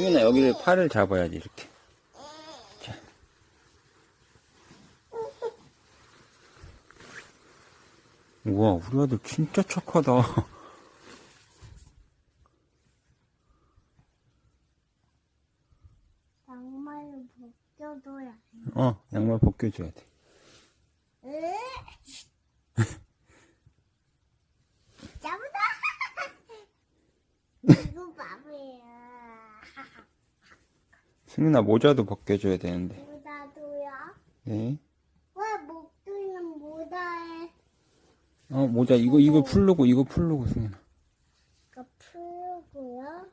승윤아 여기를 팔을 잡아야지 이렇게 자. 우와 우리 아들 진짜 착하다 양말을 벗겨둬야 해. 어 양말 벗겨줘야 돼 승윤아 모자도 벗겨줘야 되는데 모자도요? 네. 왜 목도는 모자에 어 모자 이거 이거 음. 풀르고 이거 풀르고 승윤아 이거 풀고요?